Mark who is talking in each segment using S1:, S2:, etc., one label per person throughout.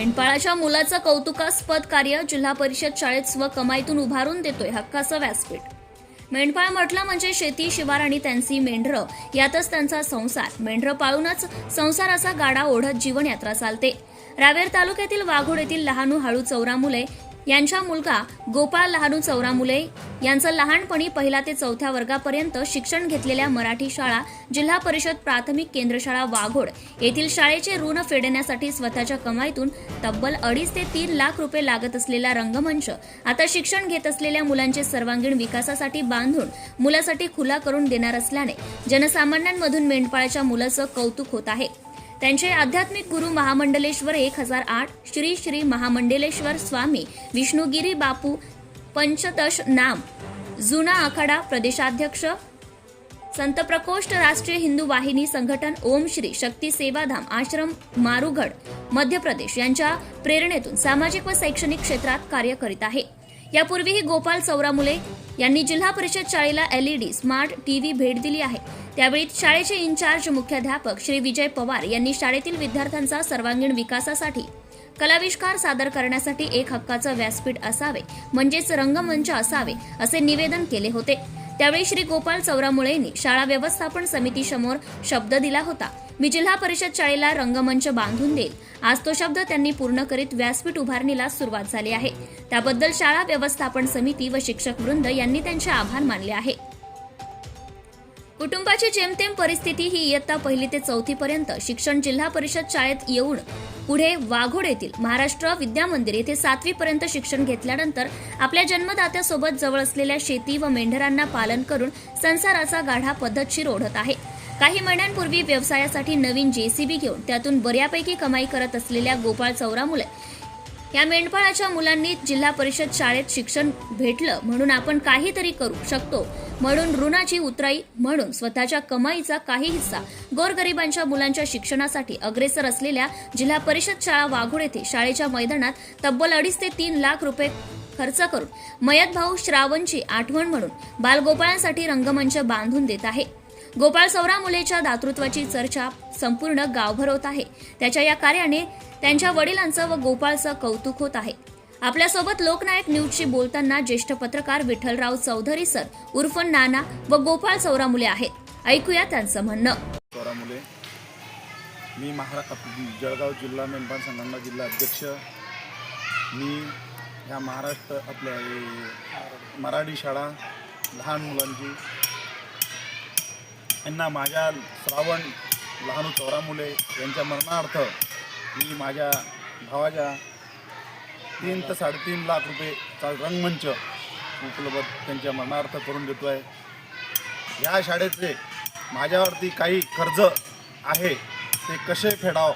S1: मेंढपाळाच्या मुलाचं कौतुकास्पद कार्य जिल्हा परिषद शाळेत स्वकमाईतून उभारून देतोय हक्काचं व्यासपीठ. मेंढपाळ म्हटलं म्हणजे शेती शिवार आणि त्यांची मेंढरं. यातच त्यांचा संसार. मेंढरं पाळूनच संसाराचा गाडा ओढत जीवनयात्रा चालते. रावेर तालुक्यातील वाघोड येथील लहानू हाळू चौरा मुले यांचा मुलगा गोपाळ लहानू चौरा मुले यांचं लहानपणी पहिला ते चौथ्या वर्गापर्यंत शिक्षण घेतलेल्या मराठी शाळा जिल्हा परिषद प्राथमिक केंद्रशाळा वाघोड येथील शाळेचे ऋण फेडण्यासाठी स्वतःच्या कमाईतून तब्बल अडीच ते तीन लाख रुपये लागत असलेला रंगमंच आता शिक्षण घेत असलेल्या मुलांचे सर्वांगीण विकासासाठी बांधून मुलासाठी खुला करून देणार असल्याने जनसामान्यांमधून मेंढपाळाच्या मुलाचं कौतुक होत आहे. त्यांचे आध्यात्मिक गुरु महामंडलेश्वर एक हजार आठ श्री श्री महामंडलेश्वर स्वामी विष्णुगिरी बापू पंचदश नाम जुना आखाडा प्रदेशाध्यक्ष संत प्रकोष्ठ राष्ट्रीय हिंदू वाहिनी संघटन ओम श्री शक्ती सेवाधाम आश्रम मारुगड मध्य प्रदेश यांच्या प्रेरणेतून सामाजिक व शैक्षणिक क्षेत्रात कार्य करीत आहे. यापूर्वीही गोपाल चौरामुले यांनी जिल्हा परिषद शाळेला एलईडी स्मार्ट टीव्ही भेट दिली आहे. त्यावेळी शाळेचे इन्चार्ज मुख्याध्यापक श्री विजय पवार यांनी शाळेतील विद्यार्थ्यांचा सर्वांगीण विकासासाठी कलाविष्कार सादर करण्यासाठी एक हक्काचं व्यासपीठ असावे म्हणजेच रंगमंच असावे असे निवेदन केले होते. त्यावेळी श्री गोपाल चौरामुळेंनी शाळा व्यवस्थापन समितीसमोर शब्द दिला होता. मी जिल्हा परिषद शाळेला रंगमंच बांधून देईल. आज तो शब्द त्यांनी पूर्ण करीत व्यासपीठ उभारणीला सुरुवात झाली आहे. त्याबद्दल शाळा व्यवस्थापन समिती व शिक्षक वृंद यांनी त्यांचे आभार मानले आहे. कुटुंबाची जेमतेम परिस्थिती ही इयत्ता पहिली ते चौथी पर्यंत शिक्षण जिल्हा परिषद शाळेत येऊन पुढे वाघोड येथील महाराष्ट्र विद्या मंदिर येथे सातवी पर्यंत शिक्षण घेतल्यानंतर आपल्या जन्मदात्यासोबत जवळ असलेल्या शेती व मेंढरांना पालन करून संसाराचा गाढा पद्धतशीर ओढत आहे. काही महिन्यांपूर्वी व्यवसायासाठी नवीन जेसीबी घेऊन त्यातून बऱ्यापैकी कमाई करत असलेल्या गोपाळ चौरामुळे या मेंढपाळाच्या मुलांनी जिल्हा परिषद शाळेत शिक्षण भेटलं म्हणून आपण काहीतरी करू शकतो. म्हणून ऋणाची उतराई म्हणून स्वतःच्या कमाईचा काही हिस्सा गोरगरिबांच्या मुलांच्या शिक्षणासाठी अग्रेसर असलेल्या जिल्हा परिषद शाळा वाघोड येथे शाळेच्या मैदानात तब्बल अडीच ते तीन लाख रुपये खर्च करून मयत भाऊ श्रावणची आठवण म्हणून बालगोपाळांसाठी रंगमंच बांधून देत आहे. गोपाळ सौरा मुलेच्या दातृत्वाची चर्चा संपूर्ण गावभर होत आहे. त्याच्या या कार्याने त्यांच्या वडिलांचं व गोपाळचं कौतुक होत आहे. आपल्यासोबत लोकनायक न्यूजशी बोलताना ज्येष्ठ पत्रकार विठ्ठलराव चौधरी सर उर्फ नाना व गोपाळ चौरामुले आहेत. ऐकूया त्यांचं म्हणणं.
S2: चौरामुले मी महारा जळगाव जिल्हा मेंढपाळ संघटना जिल्हा अध्यक्ष. मी ह्या महाराष्ट्र आपल्या मराठी शाळा लहान मुलांची. यांना माझ्या श्रावण लहानू चौरामुले यांच्या मरणार्थ मी माझ्या भावाच्या तीन ते साडेतीन लाख रुपयेचा रंगमंच उपलब्ध त्यांच्या मरणार्थ करून देतो आहे. या शाळेचे माझ्यावरती काही कर्ज आहे ते कसे फेडाव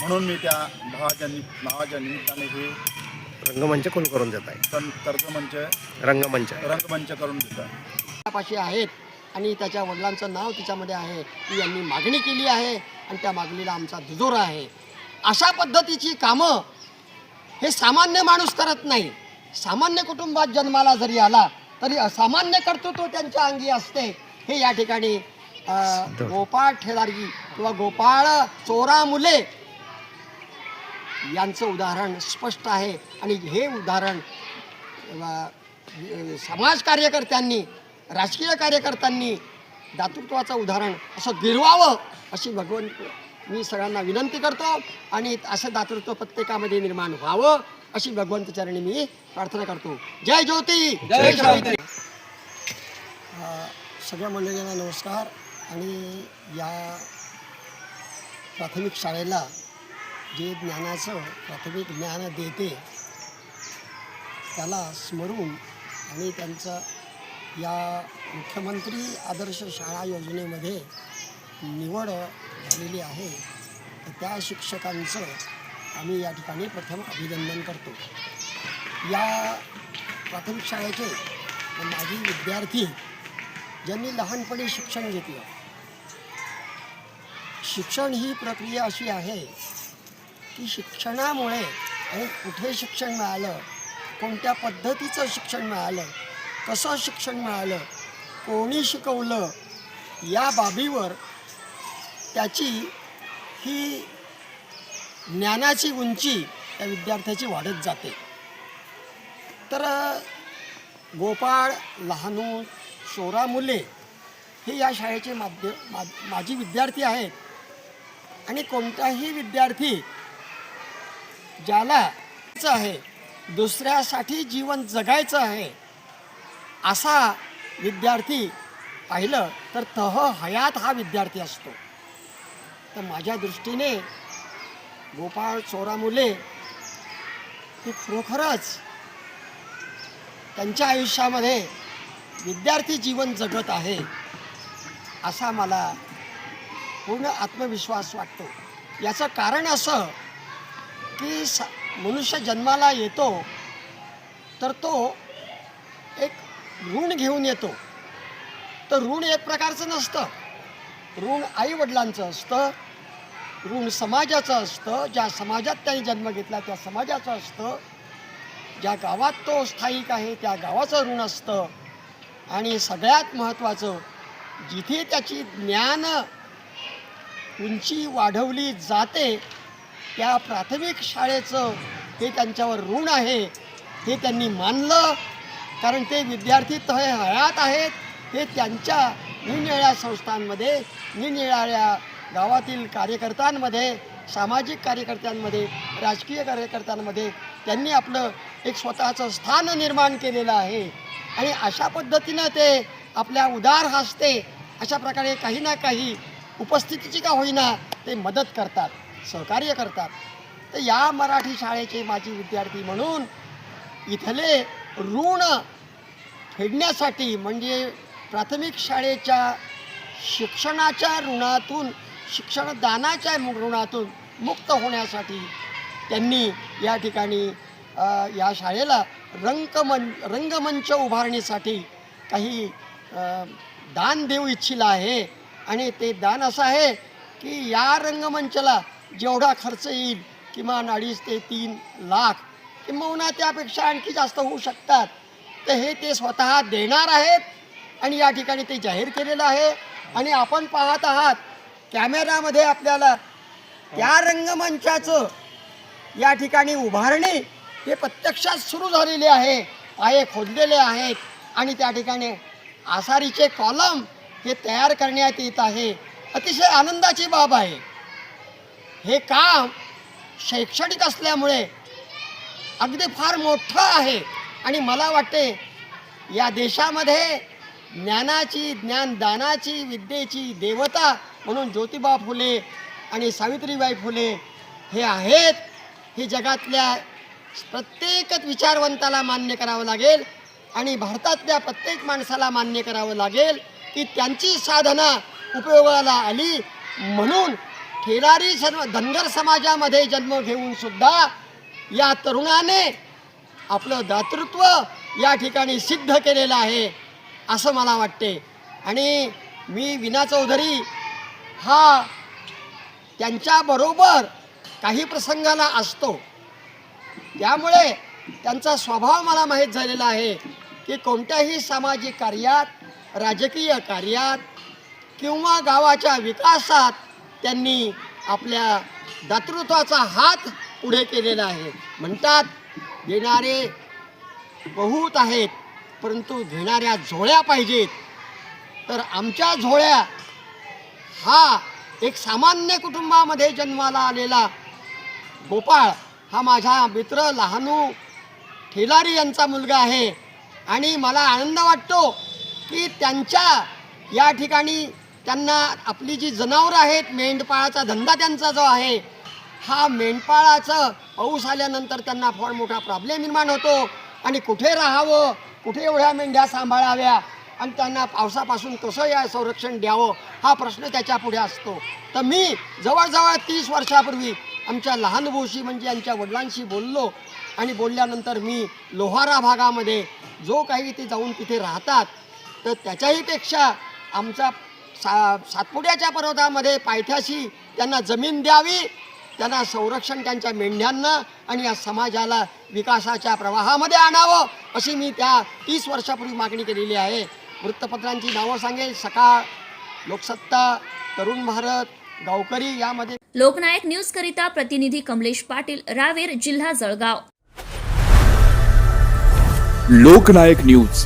S2: म्हणून मी त्या भावाच्या नि भावाच्या निमित्ताने हे
S3: रंगमंच कोण करून देत आहे?
S2: पण कर्जमंच
S3: रंगमंच.
S2: रंगमंच करून देत आहे.
S4: पाशी आहेत आणि त्याच्या वडिलांचं नाव तिच्यामध्ये आहे. ती यांनी मागणी केली आहे आणि त्या मागणीला आमचा दुजोरा आहे. अशा पद्धतीची कामं हे सामान्य माणूस करत नाही. सामान्य कुटुंबात जन्माला जरी आला तरी असामान्य कर्तृत्व त्यांच्या अंगी असते. हे या ठिकाणी गोपाळ ठेदारी किंवा गोपाळ चोरा मुले यांचं उदाहरण स्पष्ट आहे. आणि हे उदाहरण समाज कार्यकर्त्यांनी राजकीय कार्यकर्त्यांनी दातृत्वाचं उदाहरण असं गिरवावं अशी भगवंत मी सगळ्यांना विनंती करतो आणि असं दातृत्व प्रत्येकामध्ये निर्माण व्हावं अशी भगवंत चरणी मी प्रार्थना करतो. जय ज्योती! जय ज्योती! सगळ्या मंडळींना नमस्कार आणि या प्राथमिक शाळेला जे ज्ञानाचं प्राथमिक ज्ञान देते त्याला स्मरून आणि त्यांचं या मुख्यमंत्री आदर्श शाळा योजनेमध्ये निवड झालेली आहे तर त्या शिक्षकांचं आम्ही या ठिकाणी प्रथम अभिनंदन करतो. या प्राथमिक शाळेचे माझी विद्यार्थी ज्यांनी लहानपणी शिक्षण घेतलं. शिक्षण ही प्रक्रिया अशी आहे की शिक्षणामुळे आणि कुठे शिक्षण मिळालं कोणत्या पद्धतीचं शिक्षण मिळालं कसं शिक्षण मिळालं कोणी शिकवलं या बाबीवर त्याची ही ज्ञानाची उंची त्या विद्यार्थ्याची वाढत जाते. तर गोपाळ लहानू सोरा मुले हे या शाळेचे माध्य मा माजी विद्यार्थी आहेत. आणि कोणताही विद्यार्थी ज्याला आहे दुसऱ्यासाठी जीवन जगायचं आहे असा विद्यार्थी पाहिलं तर तह हयात हा विद्यार्थी असतो. तर माझ्या दृष्टीने गोपाळ चोरा मुले खरोखरच त्यांच्या आयुष्यामध्ये विद्यार्थी जीवन जगत आहे असा मला पूर्ण आत्मविश्वास वाटतो. याचं कारण असं की स मनुष्य जन्माला येतो तर तो एक ऋण घेऊन येतो. तर ऋण एक प्रकारचं नसतं. ऋण आईवडिलांचं असतं ऋण समाजाचं असतं ज्या समाजात त्यांनी जन्म घेतला त्या समाजाचं असतं. ज्या गावात तो स्थायिक आहे त्या गावाचं ऋण असतं. आणि सगळ्यात महत्त्वाचं जिथे त्याची ज्ञान उंची वाढवली जाते त्या प्राथमिक शाळेचं हे त्यांच्यावर ऋण आहे हे त्यांनी मानलं. कारण ते विद्यार्थी तहे हयात आहेत हे त्यांच्या निरनिराळ्या संस्थांमध्ये. निरनिराळ्या गावातील कार्यकर्त्यांमध्ये सामाजिक कार्यकर्त्यांमध्ये राजकीय कार्यकर्त्यांमध्ये त्यांनी आपलं एक स्वतःचं स्थान निर्माण केलेलं आहे. आणि अशा पद्धतीनं ते आपल्या उदार हस्ते अशा प्रकारे काही ना काही उपस्थितीची का होईना ते मदत करतात सहकार्य करतात. तर या मराठी शाळेचे माजी विद्यार्थी म्हणून इथले ऋण फेडण्यासाठी म्हणजे प्राथमिक शाळेच्या शिक्षणाच्या ऋणातून शिक्षणदानाच्या मु- ऋणातून मुक्त होण्यासाठी त्यांनी या ठिकाणी या शाळेला रंगमं रंगमंच उभारणीसाठी काही दान देऊ इच्छिला आहे. आणि ते दान असं आहे की या रंगमंचाला जेवढा खर्च येईल किमान अडीच ते तीन लाख किंबहुना त्यापेक्षा आणखी जास्त होऊ शकतात. तर हे ते स्वतः देणार आहेत. आणि या ठिकाणी ते जाहीर केलेलं आहे. आणि आपण पाहत आहात कॅमेरामध्ये आपल्याला त्या रंगमंचाचं या ठिकाणी उभारणी हे प्रत्यक्षात सुरू झालेली आहे. पाये खोदलेले आहेत आणि त्या ठिकाणी आसारीचे कॉलम हे तयार करण्यात येत आहे. अतिशय आनंदाची बाब आहे. हे काम शैक्षणिक असल्यामुळे अगदी फार मोठं आहे. आणि मला वाटते या देशामध्ये ज्ञानाची ज्ञानदानाची विद्येची देवता म्हणून ज्योतिबा फुले आणि सावित्रीबाई फुले हे आहेत. हे जगातल्या प्रत्येकच विचारवंताला मान्य करावं लागेल आणि भारतातल्या प्रत्येक माणसाला मान्य करावं लागेल की त्यांची साधना उपयोगाला आली म्हणून खेळारी सर्व धनगर समाजामध्ये जन्म घेऊन सुद्धा या तरुणाने आपलं दातृत्व या ठिकाणी सिद्ध केलेलं आहे. असं मला वाटते. आणि मी विना चौधरी हा त्यांच्याबरोबर काही प्रसंगाला असतो. त्यामुळे त्यांचा स्वभाव मला माहीत झालेला आहे की कोणत्याही सामाजिक कार्यात राजकीय कार्यात किंवा गावाच्या विकासात त्यांनी आपल्या दातृत्वाचा हात पुढे केलेला आहे. म्हणतात येणारे बहुत आहेत. परंतु घेणाऱ्या झोळ्या पाहिजेत. तर आमच्या झोळ्या हा एक सामान्य कुटुंबामध्ये जन्माला आलेला गोपाळ हा माझा मित्र लहानू ठेलारी यांचा मुलगा आहे. आणि मला आनंद वाटतो की त्यांच्या या ठिकाणी त्यांना आपली जी जनावरं आहेत मेंढपाळाचा धंदा त्यांचा जो आहे हा मेंढपाळाचं पाऊस आल्यानंतर त्यांना फार मोठा प्रॉब्लेम निर्माण होतो. आणि कुठे राहावं कुठे एवढ्या मेंढ्या सांभाळाव्या? आणि त्यांना पावसापासून कसं या संरक्षण द्यावं? हा प्रश्न त्याच्या पुढे असतो. तर मी जवळजवळ तीस वर्षापूर्वी आमच्या लहान भाऊशी म्हणजे यांच्या वडिलांशी बोललो. आणि बोलल्यानंतर मी लोहारा भागामध्ये जो काही ते जाऊन तिथे राहतात तर त्याच्याही पेक्षा आमचा सा सातपुड्याच्या पर्वतामध्ये पायथ्याशी त्यांना जमीन द्यावी त्यांना संरक्षण त्यांच्या मेंढ्यांना आणि या समाजाला विकासाच्या प्रवाहामध्ये आणावं अशी मी त्या तीस वर्षापूर्वी मागणी केलेली आहे. वृत्तपत्रांची नावं सांगेल. सकाळ लोकसत्ता तरुण भारत गावकरी यामध्ये
S1: लोकनायक न्यूज करिता प्रतिनिधी कमलेश पाटील रावेर जिल्हा जळगाव.
S5: लोकनायक न्यूज.